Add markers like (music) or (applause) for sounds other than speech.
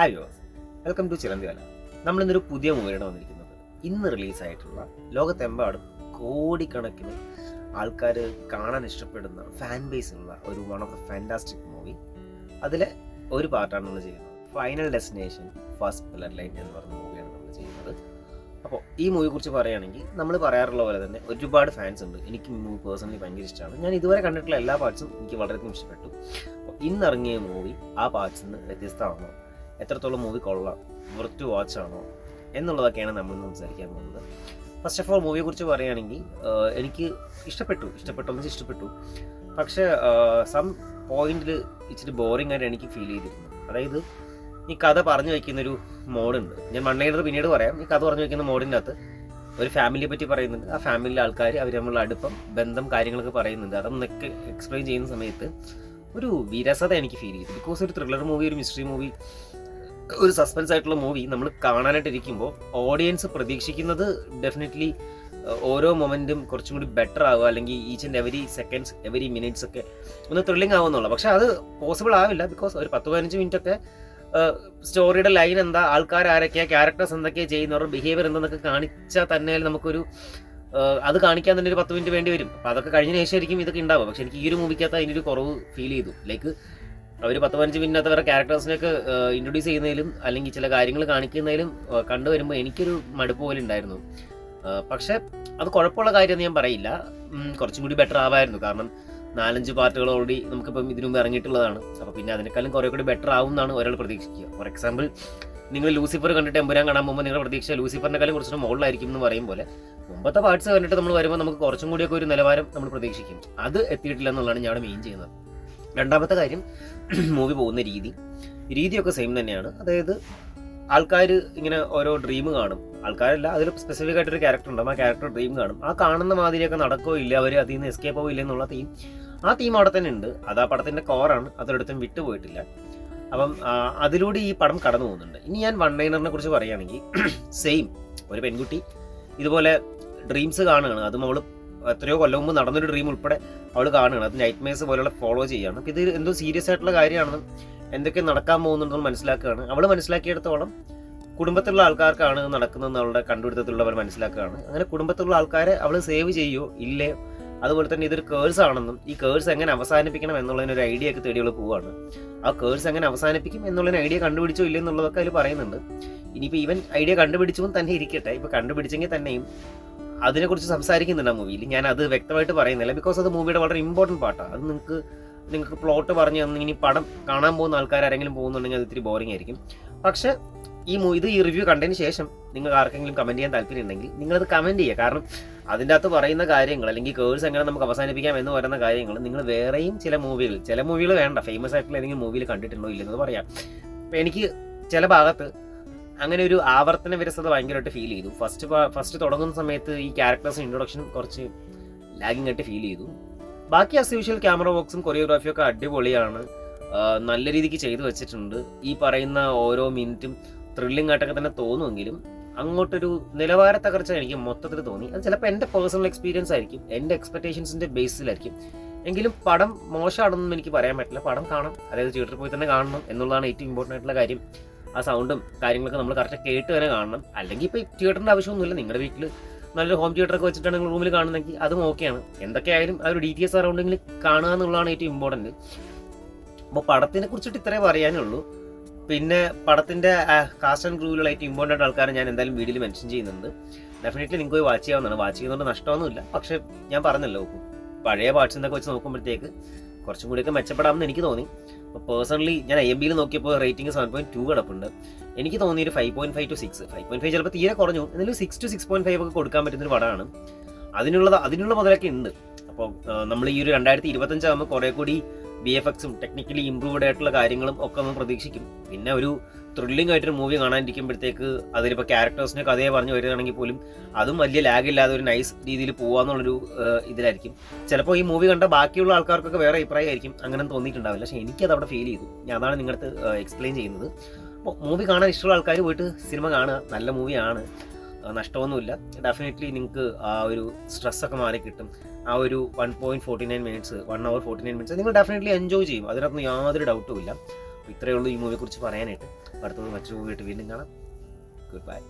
Hi യോസ് welcome to ചിലന്തിവല നമ്മൾ ഇന്നൊരു പുതിയ മൂവിയാണ് വന്നിരിക്കുന്നത്. ഇന്ന് റിലീസായിട്ടുള്ള ലോകത്തെമ്പാടും കോടിക്കണക്കിന് ആൾക്കാർ കാണാൻ ഇഷ്ടപ്പെടുന്ന ഫാൻ ബേസ് ഉള്ള ഒരു one of the fantastic movie അതിലെ ഒരു പാർട്ടാണ് നമ്മൾ ചെയ്യുന്നത്. Final destination first pillar line എന്ന് പറഞ്ഞ മൂവിയാണ് നമ്മൾ ചെയ്യുന്നത്. അപ്പോൾ ഈ മൂവിയെ കുറിച്ച് പറയുകയാണെങ്കിൽ നമ്മൾ പറയാറുള്ള പോലെ തന്നെ ഒരുപാട് ഫാൻസ് ഉണ്ട്. എനിക്ക് മൂവി പേഴ്സണലി ഭയങ്കര ഇഷ്ടമാണ് ഞാൻ ഇതുവരെ കണ്ടിട്ടുള്ള എല്ലാ പാർട്സും എനിക്ക് വളരെയധികം ഇഷ്ടപ്പെട്ടു. അപ്പോൾ ഇന്നിറങ്ങിയ മൂവി ആ പാർട്സിൽ നിന്ന് വ്യത്യസ്തമാണോ? എത്രത്തോളം മൂവി കൊള്ളാം വെർത്ത് വാച്ച് ആണോ എന്നുള്ളതൊക്കെയാണ് നമ്മൾ സംസാരിക്കാൻ പോകുന്നത്. ഫസ്റ്റ് ഓഫ് ഓൾ മൂവിയെ കുറിച്ച് പറയുകയാണെങ്കിൽ എനിക്ക് ഇഷ്ടപ്പെട്ടു ഇഷ്ടപ്പെട്ടു ഇഷ്ടപ്പെട്ടു. പക്ഷേ സം പോയിന്റിൽ ഇച്ചിരി ബോറിംഗ് ആയിട്ട് എനിക്ക് ഫീൽ ചെയ്തിരുന്നു. അതായത് ഈ കഥ പറഞ്ഞു വയ്ക്കുന്നൊരു മോഡുണ്ട്. ഞാൻ മണ്ണേടർ പിന്നീട് പറയാം. ഈ കഥ പറഞ്ഞു വയ്ക്കുന്ന മോഡിന്റെ അകത്ത് ഒരു ഫാമിലിയെ പറ്റി പറയുന്നുണ്ട്. ആ ഫാമിലിയിലെ ആൾക്കാർ അവർ തമ്മിലുള്ള അടുപ്പം ബന്ധം കാര്യങ്ങളൊക്കെ പറയുന്നുണ്ട്. അതൊന്നൊക്കെ എക്സ്പ്ലെയിൻ ചെയ്യുന്ന സമയത്ത് ഒരു വിരസത എനിക്ക് ഫീൽ ചെയ്തു. ബിക്കോസ് ഒരു ത്രില്ലർ മൂവി ഒരു മിസ്റ്ററി മൂവി ഒരു സസ്പെൻസ് ആയിട്ടുള്ള മൂവി നമ്മൾ കാണാനായിട്ട് ഇരിക്കുമ്പോൾ ഓഡിയൻസ് പ്രതീക്ഷിക്കുന്നത് ഡെഫിനറ്റ്ലി ഓരോ മൊമെന്റും കുറച്ചും കൂടി ബെറ്റർ ആവുക അല്ലെങ്കിൽ each and every seconds every minutes ഒക്കെ ഒന്ന് ത്രില്ലിംഗ് ആവുന്നുള്ളൂ പക്ഷെ അത് പോസിബിൾ ആവില്ല ബിക്കോസ് ഒരു പത്ത് പതിനഞ്ച് മിനിറ്റ് ഒക്കെ സ്റ്റോറിയുടെ ലൈൻ എന്താ ആൾക്കാർ ആരൊക്കെയാ ക്യാരക്ടേഴ്സ് എന്തൊക്കെയാണ് ചെയ്യുന്നവരുടെ ബിഹേവിയർ എന്തെന്നൊക്കെ കാണിച്ചാൽ തന്നെ നമുക്കൊരു അത് കാണിക്കാൻ തന്നെ ഒരു പത്ത് മിനിറ്റ് വേണ്ടി വരും. അപ്പോൾ അതൊക്കെ കഴിഞ്ഞ ശേഷമായിരിക്കും ഇതൊക്കെ ഉണ്ടാവുക. പക്ഷെ എനിക്ക് ഈ ഒരു മൂവിക്കകത്ത് അതിന്റെ ഒരു കുറവ് ഫീൽ ചെയ്തു. ലൈക്ക് അവർ പത്ത് പതിനഞ്ച് മിനിറ്റ് അവരുടെ ക്യാരക്ടേഴ്സിനൊക്കെ ഇൻട്രൊഡ്യൂസ് ചെയ്യുന്നതിലും അല്ലെങ്കിൽ ചില കാര്യങ്ങൾ കാണിക്കുന്നതിലും കണ്ടുവരുമ്പോൾ എനിക്കൊരു മടുപ്പ് പോലെ ഉണ്ടായിരുന്നു. പക്ഷെ അത് കുഴപ്പമുള്ള കാര്യമൊന്നും ഞാൻ പറയില്ല. കുറച്ചും കൂടി ബെറ്റർ ആവായിരുന്നു. കാരണം നാലഞ്ച് പാർട്ടുകൾ ഓൾറെഡി നമുക്കിപ്പം ഇതിനു മുമ്പ് ഇറങ്ങിയിട്ടുള്ളതാണ്. അപ്പോൾ പിന്നെ അതിനേക്കാളും കുറേ കൂടി ബെറ്റർ ആവും എന്നാണ് ഒരാൾ പ്രതീക്ഷിക്കുക. ഫോർ എക്സാമ്പിൾ നിങ്ങൾ ലൂസിഫർ കണ്ടിട്ട് എമ്പുരാൻ കാണാൻ പോകുമ്പോൾ നിങ്ങളുടെ പ്രതീക്ഷ ലൂസിഫറിനെക്കാളും കുറച്ചുകൂടി മുകളിലായിരിക്കും എന്ന് പറയും പോലെ മുമ്പത്തെ പാർട്സ് കണ്ടിട്ട് നമ്മൾ വരുമ്പോൾ നമുക്ക് കുറച്ചും കൂടിയൊക്കെ ഒരു നിലവാരം നമ്മൾ പ്രതീക്ഷിക്കും. അത് എത്തിയിട്ടില്ല എന്നുള്ളതാണ് ഞാൻ മെയിൻ ചെയ്യുന്നത്. രണ്ടാമത്തെ കാര്യം (clears throat) മൂവി പോകുന്ന രീതി. രീതിയൊക്കെ സെയിം തന്നെയാണ്. അതായത് ആൾക്കാർ ഇങ്ങനെ ഓരോ ഡ്രീം കാണും. ആൾക്കാരല്ല അതിൽ സ്പെസിഫിക് ആയിട്ടൊരു ക്യാരക്ടർ ഉണ്ടാവും ആ ക്യാരക്ടർ ഡ്രീം കാണും. ആ കാണുന്ന മാതിരിയൊക്കെ നടക്കോ ഇല്ല അവർ അതിൽ നിന്ന് എസ്കേപ്പ് ആവോ എന്നുള്ള തീം ആ തീം അവിടെ തന്നെ ഉണ്ട്. അത് ആ പടത്തിന്റെ കോറാണ് അതൊരിടത്തും വിട്ടുപോയിട്ടില്ല അപ്പം അതിലൂടെ ഈ പടം കടന്നു പോകുന്നുണ്ട്. ഇനി ഞാൻ വൺ ലൈനറിനെ കുറിച്ച് പറയുകയാണെങ്കിൽ (clears throat) സെയിം ഒരു പെൺകുട്ടി ഇതുപോലെ ഡ്രീംസ് കാണുകയാണ്. അതും അവൾ എത്രയോ കൊല്ലം മുമ്പ് നടന്നൊരു ഡ്രീം ഉൾപ്പെടെ അവൾ കാണുകയാണ്. അത് നൈറ്റ് മേഴ്സ് പോലെയുള്ള ഫോളോ ചെയ്യുകയാണ്. അപ്പം ഇത് എന്തോ സീരിയസ് ആയിട്ടുള്ള കാര്യമാണെന്നും എന്തൊക്കെ നടക്കാൻ പോകുന്നുണ്ടെന്ന് മനസ്സിലാക്കുകയാണ്. അവൾ മനസ്സിലാക്കിയെടുത്തോളം കുടുംബത്തിലുള്ള ആൾക്കാർക്കാണ് നടക്കുന്നതെന്ന് അവളുടെ കണ്ടുപിടുത്തത്തിലുള്ളവർ മനസ്സിലാക്കുകയാണ്. അങ്ങനെ കുടുംബത്തിലുള്ള ആൾക്കാരെ അവൾ സേവ് ചെയ്യുമോ ഇല്ലേ? അതുപോലെ തന്നെ ഇതൊരു കേഴ്സ് ആണെന്നും ഈ കേഴ്സ് എങ്ങനെ അവസാനിപ്പിക്കണം എന്നുള്ളതിന് ഒരു ഐഡിയ ഒക്കെ തേടി അവൾ പോവാണ് ആ കേഴ്സ് എങ്ങനെ അവസാനിപ്പിക്കും എന്നുള്ളതിന് ഐഡിയ കണ്ടുപിടിച്ചോ ഇല്ലെന്നുള്ളതൊക്കെ അതിൽ പറയുന്നുണ്ട്. ഇനിയിപ്പോൾ ഈവൻ ഐഡിയ കണ്ടുപിടിച്ചും തന്നെ ഇരിക്കട്ടെ. ഇപ്പോൾ കണ്ടുപിടിച്ചെങ്കിൽ തന്നെയും അതിനെക്കുറിച്ച് സംസാരിക്കുന്നുണ്ട് ആ മൂവിയിൽ. ഞാൻ അത് വ്യക്തമായിട്ട് പറയുന്നില്ല. ബിക്കോസ് അത് മൂവിയുടെ വളരെ ഇമ്പോർട്ടന്റ് പാർട്ടാണ് അത് നിങ്ങൾക്ക് നിങ്ങൾക്ക് പ്ലോട്ട് പറഞ്ഞു തന്നെ ഇനി പടം കാണാൻ പോകുന്ന ആൾക്കാർ ആരെങ്കിലും പോകുന്നുണ്ടെങ്കിൽ അത് ഇത്തിരി ബോറിംഗ് ആയിരിക്കും. പക്ഷേ ഈ മൂവി ഇത് ഈ റിവ്യൂ കണ്ടതിന് ശേഷം നിങ്ങൾ ആർക്കെങ്കിലും കമന്റ് ചെയ്യാൻ താല്പര്യം ഉണ്ടെങ്കിൽ നിങ്ങളത് കമന്റ് ചെയ്യുക. കാരണം അതിന്റെ അകത്ത് പറയുന്ന കാര്യങ്ങൾ അല്ലെങ്കിൽ കേഴ്സ് എങ്ങനെ നമുക്ക് അവസാനിപ്പിക്കാം എന്ന് പറയുന്ന കാര്യങ്ങൾ നിങ്ങൾ വേറെയും ചില മൂവികൾ ചില മൂവികൾ വേണ്ട. ഫേമസ് ആയിട്ടുള്ള ഏതെങ്കിലും മൂവിയിൽ കണ്ടിട്ടുണ്ടോ ഇല്ലെന്ന് പറയാം. എനിക്ക് ചില ഭാഗത്ത് അങ്ങനെ ഒരു ആവർത്തന വിരസത ഭയങ്കരമായിട്ട് ഫീൽ ചെയ്തു. ഫസ്റ്റ് ഫസ്റ്റ് തുടങ്ങുന്ന സമയത്ത് ഈ ക്യാരക്ടേഴ്സ് ഇൻട്രൊഡക്ഷൻ കുറച്ച് ലാഗിങ് ആയിട്ട് ഫീൽ ചെയ്തു. ബാക്കി ആസ് യൂഷ്വൽ ക്യാമറ വർക്ക്സും കൊറിയോഗ്രാഫിയും ഒക്കെ അടിപൊളിയാണ്. നല്ല രീതിക്ക് ചെയ്തു വെച്ചിട്ടുണ്ട്. ഈ പറയുന്ന ഓരോ മിനിറ്റും ത്രില്ലിംഗ് ആയിട്ടൊക്കെ തന്നെ തോന്നുമെങ്കിലും അങ്ങോട്ടൊരു നിലവാര തകർച്ച എനിക്ക് മൊത്തത്തിൽ തോന്നി. അത് ചിലപ്പോൾ എന്റെ പേഴ്സണൽ എക്സ്പീരിയൻസ് ആയിരിക്കും. എന്റെ എക്സ്പെക്ടേഷൻസിന്റെ ബേസിലായിരിക്കും എങ്കിലും പടം മോശമാണെന്നും എനിക്ക് പറയാൻ പറ്റില്ല. പടം കാണാം. അതായത് തിയേറ്ററിൽ പോയി തന്നെ കാണണം എന്നുള്ളതാണ് ഏറ്റവും ഇമ്പോർട്ടന്റ് ആയിട്ടുള്ള കാര്യം. ആ സൗണ്ടും കാര്യങ്ങളൊക്കെ നമ്മൾ കറക്റ്റ് കേട്ട് തന്നെ കാണണം. അല്ലെങ്കിൽ ഇപ്പോൾ തിയേറ്ററിന്റെ ആവശ്യമൊന്നുമില്ല. നിങ്ങളുടെ വീട്ടിൽ നല്ലൊരു ഹോം തിയേറ്റർ ഒക്കെ വെച്ചിട്ടാണ് നിങ്ങൾ റൂമിൽ കാണുന്നെങ്കിൽ അതും ഓക്കെയാണ് എന്തൊക്കെയായാലും ആ ഒരു ഡി ടി എസ് സറൗണ്ടിങ്ങിൽ കാണുക എന്നുള്ളതാണ് ഏറ്റവും ഇമ്പോർട്ടന്റ് അപ്പോൾ പടത്തിനെ കുറിച്ചിട്ട് ഇത്രേ പറയാനുള്ളൂ. പിന്നെ പടത്തിന്റെ കാസ്റ്റ് ആൻഡ് ക്രൂവിലുള്ള ഏറ്റവും ഇമ്പോർട്ടന്റ് ആൾക്കാരെ ഞാൻ എന്തായാലും വീഡിയോയിൽ മെൻഷൻ ചെയ്യുന്നുണ്ട്. ഡെഫിനറ്റ്ലി നിങ്ങൾക്ക് പോയി വാച്ച് ചെയ്യാവുന്നതാണ്. വാച്ച് ചെയ്യുന്നതുകൊണ്ട് നഷ്ടമൊന്നുമില്ല. പക്ഷേ ഞാൻ പറഞ്ഞല്ലോ പഴയ പാർട്സ് വെച്ച് നോക്കുമ്പോഴത്തേക്ക് കുറച്ചും കൂടിയൊക്കെ മെച്ചപ്പെടാമെന്ന് എനിക്ക് തോന്നി. അപ്പോൾ പേഴ്സണലി ഞാൻ ഐ എം ബിയിൽ നോക്കിയപ്പോൾ റേറ്റിംഗ് സെവൻ പോയിന്റ് ടു കിടപ്പുണ്ട്. എനിക്ക് തോന്നി ഒരു five point five to six five point five ചിലപ്പോൾ തീരെ കുറഞ്ഞു. എന്നാലും six to six point five ഒക്കെ കൊടുക്കാൻ പറ്റുന്ന ഒരു പടമാണ്. അതിനുള്ളത് അതിനുള്ള മുതലൊക്കെ ഉണ്ട്. അപ്പോൾ നമ്മൾ ഈ ഒരു രണ്ടായിരത്തി ഇരുപത്തഞ്ചാകുമ്പോൾ കുറേ കൂടി ബി എഫ് എക്സും ടെക്നിക്കലി ഇമ്പ്രൂവ്ഡ് ആയിട്ടുള്ള കാര്യങ്ങളും ഒക്കെ നമ്മൾ പ്രതീക്ഷിക്കും. പിന്നെ ഒരു ത്രില്ലിംഗ് ആയിട്ടൊരു മൂവി കാണാനിരിക്കുമ്പോഴത്തേക്ക് അതിലിപ്പോൾ ക്യാരക്ടേഴ്സിനെ കഥയെ പറഞ്ഞു വരികയാണെങ്കിൽ പോലും അതും വലിയ ലാഗ് ഇല്ലാതെ ഒരു നൈസ് രീതിയിൽ പോകാന്നുള്ളൊരു ഇതിലായിരിക്കും. ചിലപ്പോൾ ഈ മൂവി കണ്ട ബാക്കിയുള്ള ആൾക്കാർക്കൊക്കെ വേറെ അഭിപ്രായമായിരിക്കും. അങ്ങനെ തോന്നിയിട്ടുണ്ടാവില്ല. പക്ഷേ എനിക്കത് അവിടെ ഫീൽ ചെയ്തു. ഞാൻ അതാണ് നിങ്ങളുടെ എക്സ്പ്ലെയിൻ ചെയ്യുന്നത്. അപ്പോൾ മൂവി കാണാൻ ഇഷ്ടമുള്ള ആൾക്കാർ പോയിട്ട് സിനിമ കാണുക. നല്ല മൂവിയാണ് നഷ്ടമൊന്നുമില്ല. ഡെഫിനറ്റ്ലി നിങ്ങൾക്ക് ആ ഒരു സ്ട്രെസ്സൊക്കെ മാറി കിട്ടും. ആ ഒരു one point forty nine minutes one hour forty nine minutes നിങ്ങൾ ഡെഫിനറ്റ്ലി എൻജോയ് ചെയ്യും. അതിനകത്ത് യാതൊരു ഡൗട്ടും ഇല്ല. ഇത്രയേ ഉള്ളൂ ഈ മൂവിയെക്കുറിച്ച് പറയാനായിട്ട്. അടുത്തത് മറ്റൊരു മൂവിയായിട്ട് വീണ്ടും കാണാം. Good bye